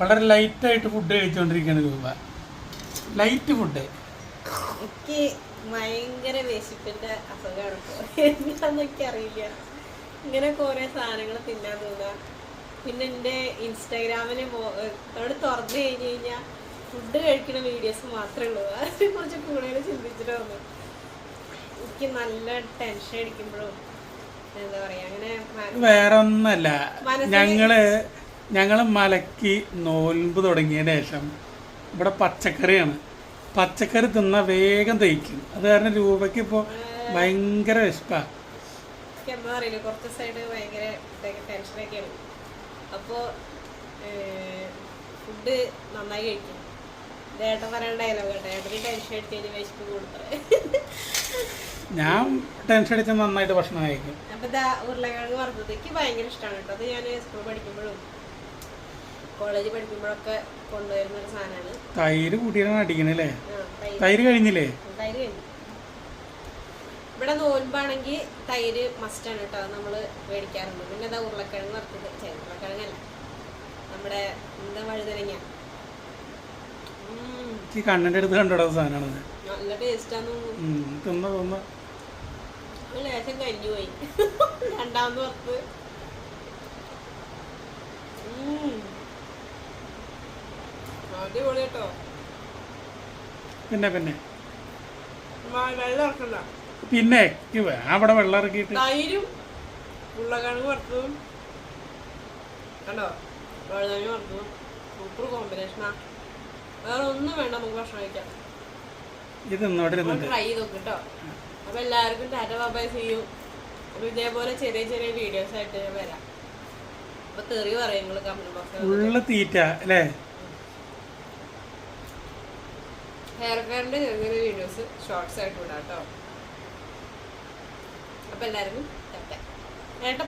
വളരെ ലൈറ്റായിട്ട് ഫുഡ് കഴിച്ചുകൊണ്ടിരിക്കുകയാണ് രൂപ. ലൈറ്റ് ഫുഡ് എനിക്ക് ഭയങ്കര വിശപ്പിന്റെ അസുഖമാണ്. അറിയില്ല. ഇങ്ങനെ കുറെ സാധനങ്ങൾ തിന്നാൻ തോന്നുക പിന്നെ എന്റെ ഇൻസ്റ്റാഗ്രാമിന് അവിടെ തുറന്നു കഴിഞ്ഞ് കഴിഞ്ഞാൽ ഫുഡ് കഴിക്കുന്ന വീഡിയോസ് മാത്രമേ ഉള്ളൂ. അതിനെ കുറിച്ച് കൂടുതൽ ചിന്തിച്ചിട്ട് വന്നു. എനിക്ക് നല്ല ടെൻഷൻ അടിക്കുമ്പോഴും എന്താ പറയാ അങ്ങനെ വേറൊന്നല്ല വേറെ ഒന്നല്ല ഞങ്ങൾ ഞങ്ങൾ മലക്കി നോൽമ്പ് തുടങ്ങിയതിന് ശേഷം ഇവിടെ പച്ചക്കറിയാണ്. പച്ചക്കറി തിന്നാൽ വേഗം തയ്ക്കും അത് കാരണം രൂപയ്ക്ക് ഇപ്പോൾ ഭയങ്കര വിഷപ്പാണ് എനിക്ക് എന്താ അറിയില്ല. കുറച്ച് സൈഡ് ഭയങ്കര ടെൻഷനൊക്കെയാണ് അപ്പോൾ ഫുഡ് നന്നായി കഴിക്കും. ഇത് ഏട്ടൻ പറയേണ്ട ഡയലോഗ് ഏട്ടന് ടെൻഷൻ അടിച്ച് കഴിഞ്ഞ് വിശപ്പ് കൊടുത്തത് ഞാൻ ടെൻഷൻ അടിച്ച് നന്നായിട്ട് ഭക്ഷണം കഴിക്കും. ഉരുളക്കിഴങ്ങ് വറുത്തത്. എനിക്ക് ഭയങ്കര ഇഷ്ടമാണ് കേട്ടോ. അത് ഞാൻ സ്കൂൾ പഠിക്കുമ്പോഴും കോളേജിൽ പഠിക്കുമ്പോഴൊക്കെ കൊണ്ടുവരുന്ന ഒരു സാധനമാണ്. തൈര് കൂട്ടിയാണ് അടിക്കണല്ലേ തൈര്. കഴിഞ്ഞില്ലേ? തൈര് കഴിഞ്ഞു. ഇവിടെ നോൻപാണെങ്കിൽ തൈര് മസ്റ്റാണ് കേട്ടോ നമ്മൾ മേടിക്കാറുണ്ട്. പിന്നെ അതാ ഉരുളക്കിഴങ്ങ് വറുത്തത്. ഉരുളക്കിഴങ്ങല്ല. നമ്മുടെ എന്താ വഴുതനങ്ങ. ഈ കണ്ണിന്റെ അടുത്ത് കണ്ടോടാ സാധനമാണ് നല്ല ടേസ്റ്റാന്ന് തിന്ന് തിന്ന്. ലേശം കരിഞ്ഞു പോയി. രണ്ടാമത് വറുത്ത്. അടിപൊളി കേട്ടോ. പിന്നെ പിന്നെ. വെള്ളം ഇറക്കണ്ട. പിന്നെ അവിടെ വെള്ളം ഇറക്കിയിട്ട്. തൈരും ഉരുളക്കിഴങ്ങ് വറുത്തതും കണ്ടോ? വഴുതനങ്ങ വറുത്തതും. സൂപ്പർ കോമ്പിനേഷനാ വേറെ ഒന്നും വേണ്ട നമുക്ക് ഭക്ഷണം കഴിക്കാം. ഇത് ട്രൈ ചെയ്ത് നോക്ക് കേട്ടോ. അപ്പൊ എല്ലാവർക്കും ടാറ്റ ബാബായ് ചെയ്യൂ. അപ്പൊ ഇതേപോലെ ചെറിയ ചെറിയ വീഡിയോസ് ആയിട്ട് ഞാൻ വരാം. അപ്പൊ തെറി പറയും കമന്റ് ബോക്സിൽ ഉള്ള തീറ്റ അല്ലേ? ഹെയർ കെയറിന്റെ ചെറിയ ചെറിയ വീഡിയോസ് ഷോർട്സ് ആയിട്ട് വിടാം കേട്ടോ. അപ്പൊ എല്ലാവർക്കും ഏട്ട